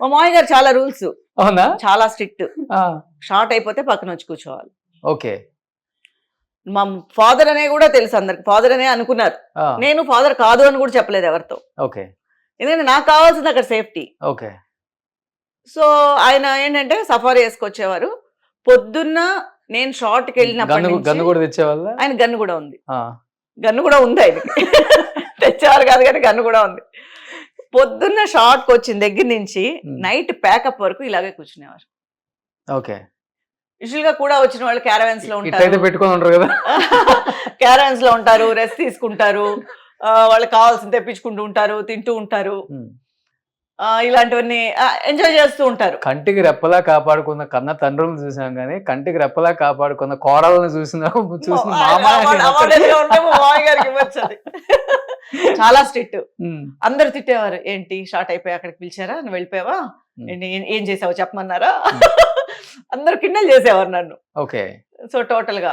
మా మామయ్య గారు చాలా రూల్స్. అవునా? చాలా స్ట్రిక్ట్. షార్ట్ అయిపోతే పక్కన వచ్చి కూర్చోవాలి. ఓకే. మా ఫాదర్ అనే కూడా తెలుసు అందరికి. ఫాదర్ అనే అనుకున్నారు. నేను ఫాదర్ కాదు అని కూడా చెప్పలేదు ఎవరితో. ఓకే. ఎందుకంటే నాకు కావాల్సింది అక్కడ సేఫ్టీ. ఓకే. సో ఆయన ఏంటంటే సఫారీ వేసుకొచ్చేవారు. పొద్దున్న నేను షార్ట్కి వెళ్ళినప్పటి గన్ను కూడా తెచ్చేవాళ్ళ? ఆయన గన్ను కూడా ఉంది. గన్ను కూడా ఉంది ఆయనకి. తెచ్చేవారు కాదు కానీ గన్ను కూడా ఉంది. పొద్దున్న షార్ట్కి వచ్చిన దగ్గర నుంచి. నైట్ ప్యాకప్ వరకు ఇలాగే కూర్చునేవారు. ఓకే. యూజువల్గా కూడా వచ్చిన వాళ్ళు క్యారవెన్స్ లో ఉంటారు. పెట్టుకొని ఉంటారు కదా. క్యారవెన్స్లో ఉంటారు రెస్ట్ తీసుకుంటారు వాళ్ళకి కావాల్సింది తెప్పించుకుంటూ ఉంటారు తింటూ ఉంటారు. ఇలాంటివన్నీ ఎంజాయ్ చేస్తూ ఉంటారు. కంటికి రెప్పలా కాపాడుకున్న కన్న తండ్రులను చూసాం కానీ కంటికి రెప్పలా కాపాడుకున్న కోడలను చూసిన చూసిన మామయ్య గారికి. చాలా స్ట్రిక్ట్. అందరు తిట్టేవారు ఏంటి షార్ట్ అయిపోయి అక్కడికి పిలిచారా? నువ్వు వెళ్ళిపోయావా? ఏం- ఏం చేసావో చెప్పమన్నారా? అందరు కిండలు చేసేవారు నన్ను. ఓకే. సో టోటల్గా